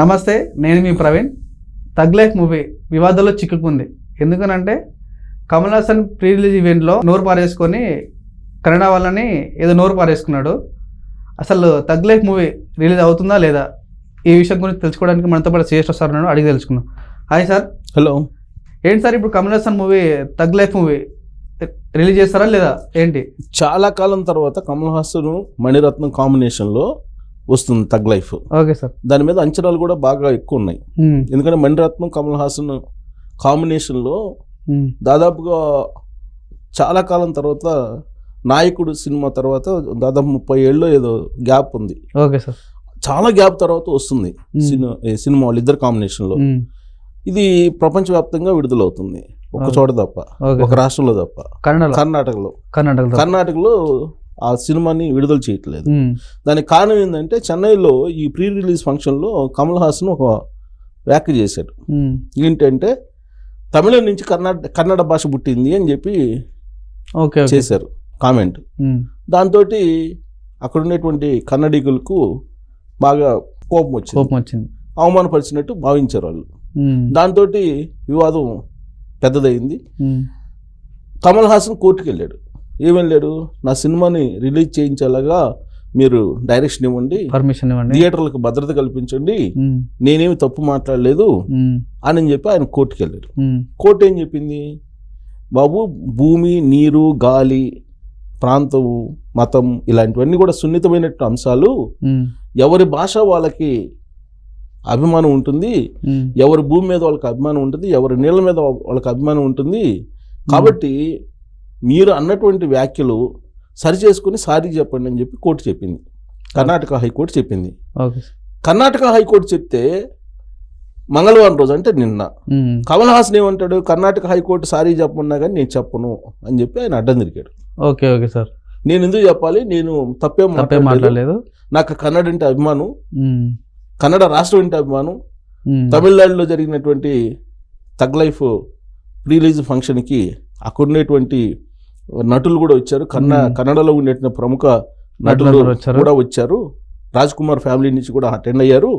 నమస్తే నేను మీ ప్రవీణ్. తగ్ లైఫ్ మూవీ వివాదంలో చిక్కుకుంది. ఎందుకనంటే కమల్ హాసన్ ప్రీ రిలీజ్ ఈవెంట్లో నోరు పారేసుకొని కన్నడ వాళ్ళని ఏదో నోరు పారేసుకున్నాడు. అసలు తగ్ లైఫ్ మూవీ రిలీజ్ అవుతుందా లేదా? ఈ విషయం గురించి తెలుసుకోవడానికి మనతో పాటు శ్రేష్ఠ సార్ ఉన్నాడు అడిగి తెలుసుకున్నాం హాయ్ సార్. హలో. ఏంటి సార్ ఇప్పుడు Kamal Haasan movie thug life movie release చేస్తారా లేదా? ఏంటి? చాలా కాలం తర్వాత కమల్ హాసన్ మణిరత్నం కాంబినేషన్లో వస్తుంది తగ్ లైఫ్. Okay sir. దాని మీద అంచనాలు కూడా బాగా ఎక్కువ ఉన్నాయి. ఎందుకంటే మణిరత్నం కమల్ హాసన్ కాంబినేషన్లో దాదాపుగా చాలా కాలం తర్వాత నాయకుడు సినిమా తర్వాత దాదాపు ముప్పై ఏళ్ళు ఏదో గ్యాప్ ఉంది. Okay sir. చాలా గ్యాప్ తర్వాత వస్తుంది సినిమా సినిమా వాళ్ళిద్దరు కాంబినేషన్లో. ఇది ప్రపంచవ్యాప్తంగా విడుదలవుతుంది. ఒక చోట తప్ప ఒక రాష్ట్రంలో తప్ప. కర్ణాటకలో. కర్ణాటకలో. కర్ణాటకలో ఆ సినిమాని విడుదల చేయట్లేదు. దానికి కారణం ఏంటంటే చెన్నైలో ఈ ప్రీ రిలీజ్ ఫంక్షన్లో కమల్ హాసన్ ఒక వ్యాఖ్య చేశాడు. ఏంటంటే తమిళం నుంచి కర్ణాటక కన్నడ భాష పుట్టింది అని చెప్పి ఓకే చేశారు కామెంట్. దాంతో అక్కడ ఉన్నటువంటి కన్నడిగులకు బాగా కోపం వచ్చింది. కోపం వచ్చింది. అవమానపరిచినట్టు భావించారు వాళ్ళు. దాంతో వివాదం పెద్దదైంది. కమల్ హాసన్ కోర్టుకు వెళ్ళాడు ఏం వెళ్ళాడు నా సినిమాని రిలీజ్ చేయించేలాగా మీరు డైరెక్షన్ ఇవ్వండి. పర్మిషన్ ఇవ్వండి. థియేటర్లకు భద్రత కల్పించండి. నేనేమి తప్పు మాట్లాడలేదు అని చెప్పి ఆయన కోర్టుకు వెళ్ళాడు ఉమ్, కోర్టు ఏం చెప్పింది? బాబు భూమి నీరు గాలి ప్రాంతము మతం ఇలాంటివన్నీ కూడా సున్నితమైనటువంటి అంశాలు. ఎవరి భాష వాళ్ళకి అభిమానం ఉంటుంది. ఎవరి భూమి మీద వాళ్ళకి అభిమానం ఉంటుంది. ఎవరి నీళ్ళ మీద వాళ్ళకి అభిమానం ఉంటుంది. కాబట్టి మీరు అన్నటువంటి వ్యాఖ్యలు సరి చేసుకుని సారీ చెప్పండి అని చెప్పి కోర్టు చెప్పింది. కర్ణాటక హైకోర్టు చెప్పింది. కర్ణాటక హైకోర్టు చెప్తే మంగళవారం రోజు అంటే నిన్న. కమల్ హాసన్ ఏమంటాడు? కర్ణాటక హైకోర్టు సారీ చెప్పమన్నా కానీ నేను చెప్పను అని చెప్పి ఆయన అడ్డం తిరిగాడు. Okay okay sir. నేను ఎందుకు చెప్పాలి? నేను తప్పేం మాట్లాడలేదు. నాకు కన్నడ అంటే అభిమానం. కన్నడ రాష్ట్రం అంటే అభిమానం. తమిళనాడులో జరిగినటువంటి తగ్ లైఫ్ రిలీజ్ ఫంక్షన్కి అక్కడ ఉన్నటువంటి నటులు కూడా వచ్చారు. కన్న. కన్నడలో ఉండేటువంటి ప్రముఖ నటులు కూడా వచ్చారు. రాజ్ కుమార్ ఫ్యామిలీ నుంచి కూడా అటెండ్ అయ్యారు.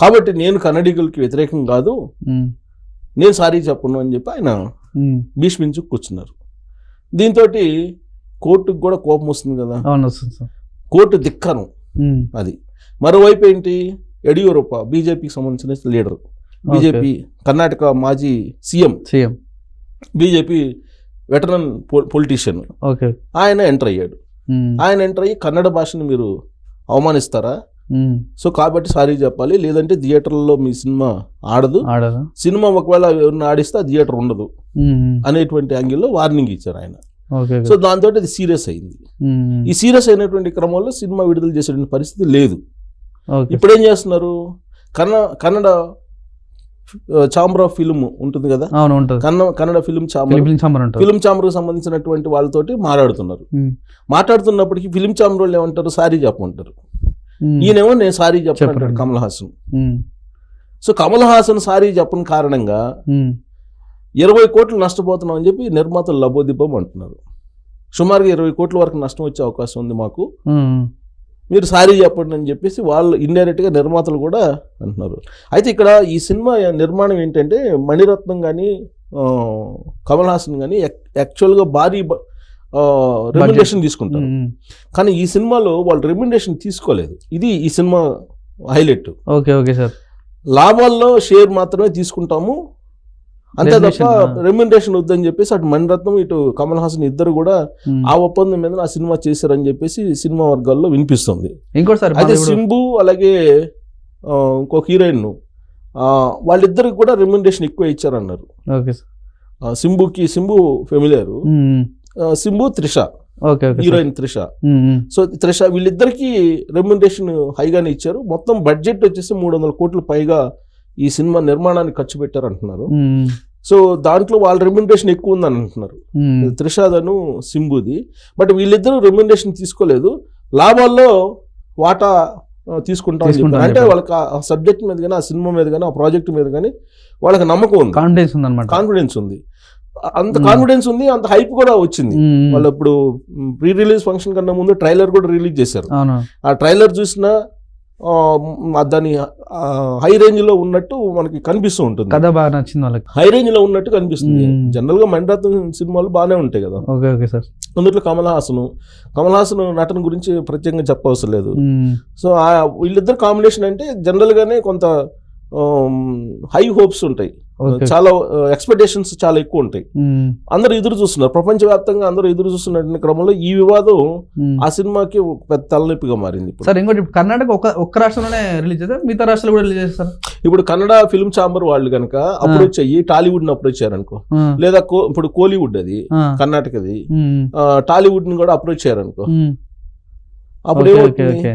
కాబట్టి నేను కన్నడిగులకి వ్యతిరేకం కాదు. నేను సారీ చెప్పను అని చెప్పి ఆయన భీష్మించు కూర్చున్నారు. దీంతో కోర్టుకు కూడా కోపం వస్తుంది కదా. కోర్టు ధిక్కరం ఉమ్, అది. మరోవైపు ఏంటి? యడియూరప్ప బీజేపీకి సంబంధించిన లీడర్. బీజేపీ కర్ణాటక మాజీ CM. CM. BJP veteran politician. Okay. ఆయన ఎంటర్ అయ్యాడు. ఆయన ఎంటర్ అయ్యి కన్నడ భాషను మీరు అవమానిస్తారా? సో కాబట్టి సారీ చెప్పాలి. లేదంటే థియేటర్లో మీ సినిమా ఆడదు. ఆడదా. సినిమా ఒకవేళ ఎవరిని ఆడిస్తే ఆ థియేటర్ ఉండదు. అనేటువంటి యాంగిల్లో వార్నింగ్ ఇచ్చారు ఆయన. సో దాంతో అది సీరియస్ అయింది. ఈ సీరియస్ అయినటువంటి క్రమంలో సినిమా విడుదల చేసేటువంటి పరిస్థితి లేదు. ఇప్పుడు ఏం చేస్తున్నారు? కన్న కన్నడ ఛాంబర్ ఆఫ్ ఫిల్మ్ ఉంటుంది కదా? అవును ఉంటుంది. కన్న కన్నడ ఫిల్మ్ చాంబర్ ఫిల్మ్ ఛాంబర్కి సంబంధించినటువంటి వాళ్ళతోటి మాట్లాడుతున్నారు. మాట్లాడుతున్నప్పటికీ ఫిలిం ఛాంబర్ వాళ్ళు ఏమంటారు? సారీ చెప్పమంటారు. ఈయనేమో నేను సారీ చెప్పరండి. కమల్ హాసన్. సో కమల్ హాసన్ సారీ చెప్పని కారణంగా ఇరవై కోట్లు నష్టపోతున్నాం అని చెప్పి నిర్మాతలు లబోదిబ్బం అంటున్నారు. సుమారుగా ఇరవై కోట్ల వరకు నష్టం వచ్చే అవకాశం ఉంది మాకు. మీరు సారీ చెప్పండి అని చెప్పేసి వాళ్ళు ఇండైరెక్ట్గా నిర్మాతలు కూడా అంటున్నారు. అయితే ఇక్కడ ఈ సినిమా నిర్మాణం ఏంటంటే మణిరత్నం కానీ కమల్ హాసన్ కానీ యాక్చువల్గా భారీ రెమ్యునరేషన్ తీసుకుంటారు. కానీ ఈ సినిమాలో వాళ్ళు రెమ్యునరేషన్ తీసుకోలేదు. ఇది ఈ cinema highlight. Okay okay sir. లాభాల్లో షేర్ మాత్రమే తీసుకుంటాము. అంతే తప్ప. రెమ్యునరేషన్ వద్దని చెప్పేసి అటు మణిరత్నం ఇటు కమల్ హాసన్ ఇద్దరు కూడా ఉమ్. ఆ ఒప్పందం మీద ఆ సినిమా చేశారని చెప్పేసి సినిమా వర్గాల్లో వినిపిస్తుంది. ఇంకోటి సార్ అయితే మళ్ళీ ఇప్పుడు- సింబు అలాగే ఇంకొక హీరోయిన్ వాళ్ళిద్దరికి కూడా రెమ్యునరేషన్ ఎక్కువ ఇచ్చారన్నారు. సింబుకి సింబు ఫెమిలియర్ సింబు త్రిష హీరోయిన్ త్రిష. ఉమ్, ఉమ్, సో త్రిష వీళ్ళిద్దరికి రెమ్యునరేషన్ హైగానే ఇచ్చారు. మొత్తం బడ్జెట్ వచ్చేసి మూడు వందల కోట్ల పైగా ఈ సినిమా నిర్మాణానికి ఖర్చు పెట్టారు అంటున్నారు సో దాంట్లో వాళ్ళ రెమ్యునరేషన్ ఎక్కువ ఉందని అంటున్నారు. త్రిషాదను సింబుది. బట్ వీళ్ళిద్దరూ రెమ్యునరేషన్ తీసుకోలేదు. లాభాల్లో వాటా తీసుకుంటాం. అంటే. వాళ్ళకి ఆ సబ్జెక్ట్ మీద కానీ ఆ సినిమా మీద కానీ ఆ ప్రాజెక్ట్ మీద కానీ వాళ్ళకి నమ్మకం ఉంది. కాన్ఫిడెన్స్ ఉందన్నమాట. కాన్ఫిడెన్స్ ఉంది. అంత. కాన్ఫిడెన్స్ ఉంది అంత హైప్ కూడా వచ్చింది. వాళ్ళు ఇప్పుడు ప్రీ రిలీజ్ ఫంక్షన్ కన్నా ముందు ట్రైలర్ కూడా రిలీజ్ చేశారు. ఆ ట్రైలర్ చూసినా దాని హై రేంజ్లో ఉన్నట్టు మనకి కనిపిస్తూ ఉంటుంది. కథ బాగా నచ్చింది వాళ్ళకి. హై రేంజ్లో ఉన్నట్టు కనిపిస్తుంది. జనరల్గా మణిరత్నం సినిమాలు బాగానే ఉంటాయి కదా. Okay okay sir. అందులో కమల్ హాసన్ కమల్ హాసన్ నటన గురించి ప్రత్యేకంగా చెప్పవసరం లేదు. మ్మ్. సో వీళ్ళిద్దరు కాంబినేషన్ అంటే జనరల్ గానే కొంత హై హోప్స్ ఉంటాయి. చాలా ఎక్స్పెక్టేషన్స్ చాలా ఎక్కువ ఉంటాయి. అందరూ ఎదురు చూస్తున్నారు. ప్రపంచవ్యాప్తంగా అందరూ ఎదురు చూస్తున్న క్రమంలో ఈ వివాదం. ఆ సినిమాకి పెద్ద తలనొప్పిగా మారింది సార్ ఇంకోటి కర్ణాటక ఒక ఒక్క రాష్ట్రంలోనే రిలీజ్ చేస్తారు మిగతా రాష్ట్రాలు కూడా రిలీజ్ చేస్తారు ఇప్పుడు కన్నడ ఫిల్మ్ ఛాంబర్ వాళ్ళు కనుక అప్రోచ్ అయ్యి టాలీవుడ్ని అప్రోచ్ అయ్యారనుకో ఆ, లేదా ఇప్పుడు కోలీవుడ్ అది కర్ణాటకది. టాలీవుడ్ని కూడా అప్రోచ్ అయ్యారనుకో మ్మ్. అప్పుడు ఏమవుతుంది?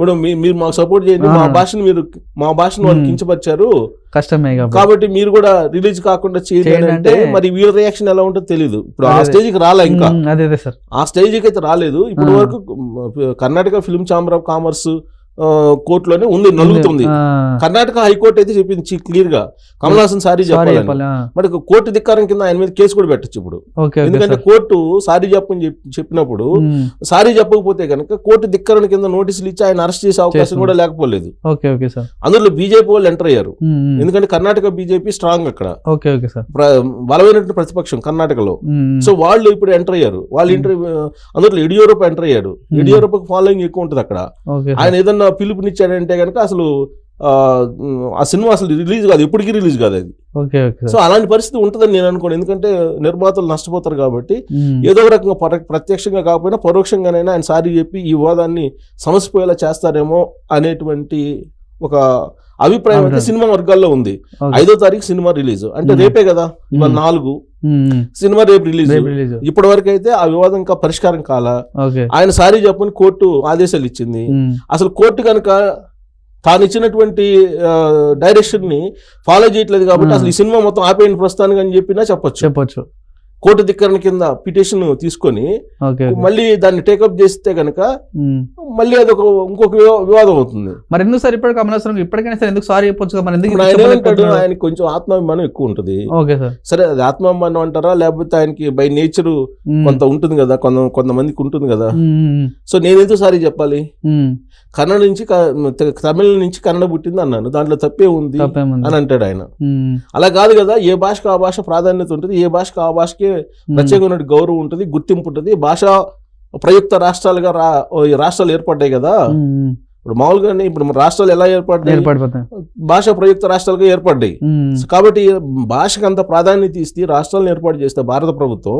ఇప్పుడు మీరు మాకు సపోర్ట్ చేయండి మా. భాషను మీరు మా భాషను వాళ్ళు. కించపరిచారు కష్టమే కాబట్టి మీరు కూడా రిలీజ్ కాకుండా చేయండి అంటే మరి వీళ్ళ రియాక్షన్ ఎలా ఉంటుందో తెలియదు ఇప్పుడు ఆ. స్టేజ్కి రాలే ఇంకా. అదే సార్ ఆ స్టేజ్కి అయితే రాలేదు ఇప్పటి. వరకు Karnataka film chamber of commerce కోర్టులోనే ఉంది నలుగుతుంది. కర్ణాటక హైకోర్టు అయితే చెప్పింది క్లియర్గా కమల్ హాసన్ సారీ చెప్పాలి? మరి కోర్టు ధిక్కారం కింద ఆయన మీద కేసు కూడా పెట్టచ్చు ఇప్పుడు. ఎందుకంటే కోర్టు సారీ చెప్పని చెప్పి- చెప్పినప్పుడు. సారీ చెప్పకపోతే కనుక కోర్టు ధిక్కరణ కింద నోటీసులు ఇచ్చి ఆయన అరెస్ట్ చేసే అవకాశం. కూడా లేకపోలేదు. అందులో బీజేపీ వాళ్ళు ఎంటర్ అయ్యారు. ఎందుకంటే కర్ణాటక బీజేపీ స్ట్రాంగ్ అక్కడ. బలమైనటువంటి ప్రతిపక్షం కర్ణాటకలో. సో వాళ్ళు ఇప్పుడు ఎంటర్ అయ్యారు. వాళ్ళు ఇంటర్ అందులో యడియూరప్ ఎంటర్ అయ్యారు. యడియూరప్ ఫాలోయింగ్ ఎక్కువ ఉంటుంది అక్కడ. ఆయన ఏదన్నా పిలుపునిచ్చాడంటే కనుక అసలు ఆ, సినిమా అసలు రిలీజ్ కాదు ఎప్పటికీ రిలీజ్ కాదు అది. సో అలాంటి పరిస్థితి ఉంటుందని నేను అనుకోను. ఎందుకంటే నిర్మాతలు నష్టపోతారు కాబట్టి. ఏదో ఒక రకంగా పర- ప్రత్యక్షంగా కాకపోయినా పరోక్షంగానైనా ఆయన సారీ చెప్పి ఈ వివాదాన్ని సమసిపోయేలా చేస్తారేమో అనేటువంటి ఒక అభిప్రాయం అయితే అభిప్రాయం. సినిమా వర్గాల్లో ఉంది. ఐదో తారీఖు సినిమా రిలీజ్ అంటే. రేపే కదా ఇవాళ. నాలుగు. సినిమా రేపు రిలీజ్ ఇప్పటి వరకు అయితే ఆ వివాదం ఇంకా పరిష్కారం కాల ఆయన సారీ చెప్పని కోర్టు ఆదేశాలు ఇచ్చింది. అసలు కోర్టు కనుక తాను ఇచ్చినటువంటి డైరెక్షన్ని ఫాలో చేయట్లేదు కాబట్టి. అసలు ఈ సినిమా మొత్తం ఆపేయండి ప్రస్తుతానికి అని చెప్పినా చెప్పొచ్చు చెప్పొచ్చు కోర్టు ధిక్కరణ కింద పిటిషన్ తీసుకొని. మళ్ళీ దాన్ని టేకప్ చేస్తే కనుక. మళ్ళీ అదొక ఇంకొక వివా- వివాదం అవుతుంది. మరి ఎందుకు సార్ ఇప్పటికి కమలాసరం ఇప్పటికైనా సరే ఎందుకు సారీ చెప్పొచ్చు మరి ఎందుకు ఇప్పుడు ఆయన కొంచెం ఆత్మాభిమానం ఎక్కువ ఉంటుంది. సార్. అది ఆత్మాభిమానం అంటారా? లేకపోతే ఆయనకి బై నేచర్. కొంత ఉంటుంది కదా? కొంత కొంతమందికి ఉంటుంది కదా. సో నేను ఎందుకు సారీ చెప్పాలి. కన్నడ నుంచి తమిళ నుంచి కన్నడ పుట్టింది అన్నాను. దాంట్లో తప్పే ఉంది అని అంటాడు ఆయన. అలా కాదు కదా? ఏ భాషకు ఆ భాష ప్రాధాన్యత ఉంటుంది? ఏ భాషకు ఆ భాషకే. ప్రత్యేకమైన గౌరవం ఉంటుంది గుర్తింపు ఉంటుంది భాష ప్రయుక్త రాష్ట్రాలుగా రా రాష్ట్రాలు ఏర్పడ్డాయి కదా. ఇప్పుడు మామూలుగానే ఇప్పుడు రాష్ట్రాలు ఎలా ఏర్పడ్డాయి భాష ప్రయుక్త రాష్ట్రాలుగా ఏర్పడ్డాయి కాబట్టి భాషకు అంత ప్రాధాన్యత ఇస్తే రాష్ట్రాలను ఏర్పాటు చేస్తే భారత ప్రభుత్వం.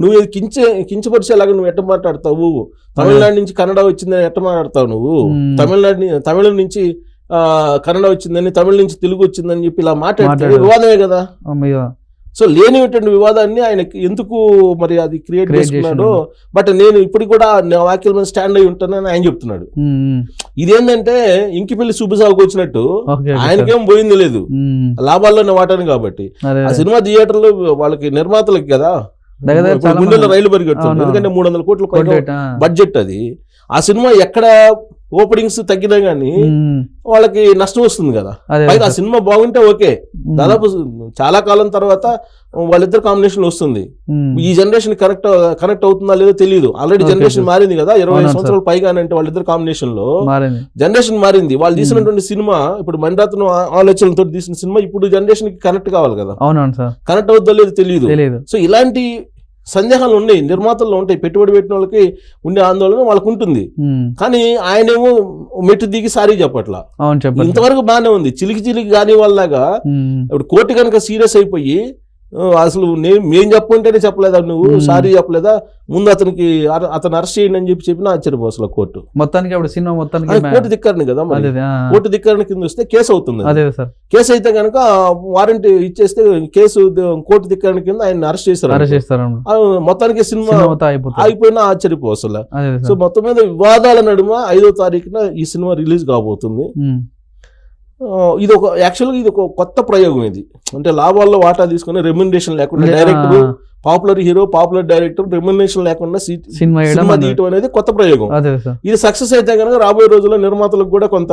నువ్వు ఇది కించ కించపరిచేలాగా నువ్వు ఎట్ట మాట్లాడతావు తమిళనాడు నుంచి కన్నడ వచ్చిందని ఎట్ట మాట్లాడతావు నువ్వు. తమిళనాడు తమిళం నుంచి ఆ, కన్నడ వచ్చిందని తమిళ నుంచి తెలుగు వచ్చిందని చెప్పి ఇలా మాట్లాడితే. వివాదమే కదా. సో లేనిటువంటి వివాదాన్ని ఆయన ఎందుకు మరి అది క్రియేట్ చేసుకున్నాడో. బట్ నేను ఇప్పటికి కూడా నా వాక్యాల మీద స్టాండ్ అయి ఉంటానని ఆయన చెప్తున్నాడు. ఇదేంటంటే ఇంకిపల్లి సుబ్బుసాగుకు వచ్చినట్టు ఓకే ఓకే సార్. ఆయనకేం పోయింది లేదు. లాభాల్లోనే వాటాను కాబట్టి ఆ. సినిమా థియేటర్లో వాళ్ళకి నిర్మాతలకి కదా గుండెల్లో రైలు పరిగెడుతుంది. ఎందుకంటే మూడు వందల కోట్ల. బడ్జెట్ అది ఆ సినిమా ఎక్కడ ఓపెనింగ్స్ తగ్గినా గానీ. వాళ్ళకి నష్టం వస్తుంది కదా పైగా ఆ. సినిమా బాగుంటే ఓకే. దాదాపు చాలా కాలం తర్వాత వాళ్ళిద్దరు కాంబినేషన్ వస్తుంది. ఈ జనరేషన్ కరెక్ట్ కనెక్ట్ అవుతుందా లేదో తెలియదు ఆల్రెడీ జనరేషన్. మారింది కదా ఇరవై సంవత్సరాలు పైగా అంటే వాళ్ళిద్దరు కాంబినేషన్లో జనరేషన్ మారింది వాళ్ళు. తీసినటువంటి సినిమా ఇప్పుడు మణిరత్నం ఆలోచనలతో తీసిన సినిమా ఇప్పుడు జనరేషన్కి కనెక్ట్ కావాలి కదా కనెక్ట్ అవుద్దో లేదో తెలియదు సో ఇలాంటి సందేహాలు ఉన్నాయి నిర్మాతల్లో ఉంటాయి పెట్టుబడి పెట్టిన వాళ్ళకి ఉండే ఆందోళన వాళ్ళకు ఉంటుంది. కానీ ఆయనేమో మెట్టు దిగి సారీ చెప్పట్లా ఇంతవరకు బాగానే ఉంది చిలికి చిలికి కాని వాళ్ళగా మ్మ్. ఇప్పుడు కోర్టు కనుక సీరియస్ అయిపోయి అసలు నేను మేం చెప్పంటేనే చెప్పలేదా నువ్వు. సారీ చెప్పలేదా? ముందు అతనికి అతను అరెస్ట్ చేయండి అని చెప్పి చెప్పిన ఆశ్చర్యపో అసలు కోర్టు. మొత్తానికి అప్పుడు సినిమా మొత్తానికి కోర్టు ధిక్కరని కదా మరి. కోర్టు ధిక్కరణ కింద వస్తే కేసు అవుతుంది అది. అదే సార్. కేసు అయితే కనుక వారెంట్ ఇచ్చేస్తే కేసు కోర్టు ధిక్కరణ కింద ఆయన అరెస్ట్ చేశారు అరెస్ట్ చేస్తారు మొత్తానికి సినిమా ఆగిపోయినా ఆశ్చర్యపో అసలు. సో మొత్తం మీద వివాదాల నడుమ ఐదో తారీఖున ఈ సినిమా రిలీజ్ కాబోతుంది. ఇది ఒక యాక్చువల్గా ఇది ఒక కొత్త ప్రయోగం ఇది. అంటే లాభాల్లో వాటా తీసుకుని రెమ్యునరేషన్ లేకుండా director popular hero popular director remuneration లేకుండా సినిమా. తీయటం అనేది కొత్త ప్రయోగం. ఇది సక్సెస్ అయితే కనుక రాబోయే రోజుల్లో నిర్మాతలకు కూడా కొంత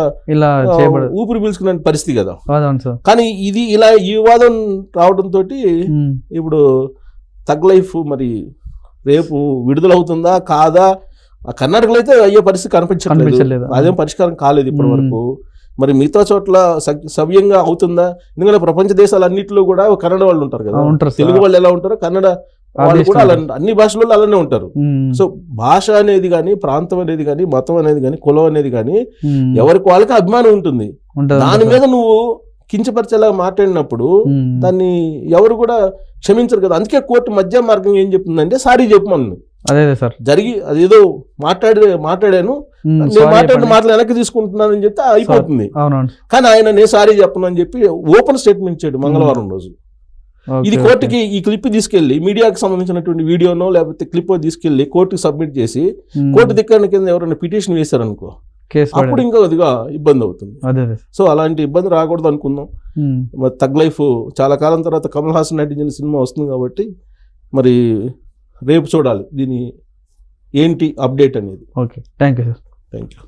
ఊపిరి పీల్చుకునే పరిస్థితి కదా. కానీ ఇది ఇలా ఈ వివాదం రావడంతో. ఇప్పుడు తగ్ లైఫ్ మరి రేపు విడుదలవుతుందా కాదా? కర్ణాటకలో అయితే అయ్యే పరిస్థితి కనిపించట్లేదు. కనిపించలేదు. అదేం పరిష్కారం కాలేదు ఇప్పటి. వరకు. మరి మిగతా చోట్ల సవ్యంగా అవుతుందా? ఎందుకంటే ప్రపంచ దేశాలన్నింటిలో కూడా కన్నడ వాళ్ళు ఉంటారు కదా. ఉంటారు. తెలుగు వాళ్ళు ఎలా ఉంటారో కన్నడ వాళ్ళు కూడా. అలా అన్ని భాషలలో అలానే ఉంటారు. సో భాష అనేది కానీ ప్రాంతం అనేది కానీ మతం అనేది కానీ కులం అనేది కానీ ఎవరికి వాళ్ళకి అభిమానం ఉంటుంది. దాని మీద నువ్వు కించపరిచేలా మాట్లాడినప్పుడు దాన్ని ఎవరు కూడా క్షమించరు కదా. అందుకే కోర్టు మధ్య మార్గం ఏం చెప్తుందంటే సారీ చెప్పమని అదే అదే సార్. జరిగి అదేదో మాట్లాడే మాట్లాడాను. నేను మాట్లాడిన. మాటలు వెనక్కి తీసుకుంటున్నానని చెప్తే అయిపోతుంది. కానీ ఆయన నేను సారీ చెప్పను అని చెప్పి ఓపెన్ స్టేట్మెంట్ ఇచ్చాడు మంగళవారం రోజు. ఇది. కోర్టుకి ఈ క్లిప్ తీసుకెళ్ళి మీడియాకి సంబంధించినటువంటి వీడియోనో లేకపోతే క్లిప్ తీసుకెళ్ళి కోర్టుకి సబ్మిట్ చేసి కోర్టు దిక్కన కింద ఎవరైనా పిటిషన్ వేశారనుకో అప్పుడు. ఇంకా కొద్దిగా ఇబ్బంది అవుతుంది. అదే అదే. సో అలాంటి ఇబ్బంది రాకూడదు అనుకుందాం. మరి తగ్ లైఫ్ చాలా కాలం తర్వాత కమల్ హాసన్ నటించిన సినిమా వస్తుంది కాబట్టి మరి రేపు చూడాలి. దీని ఏంటి అప్డేట్ అనేది. Okay. Thank you sir. Thank you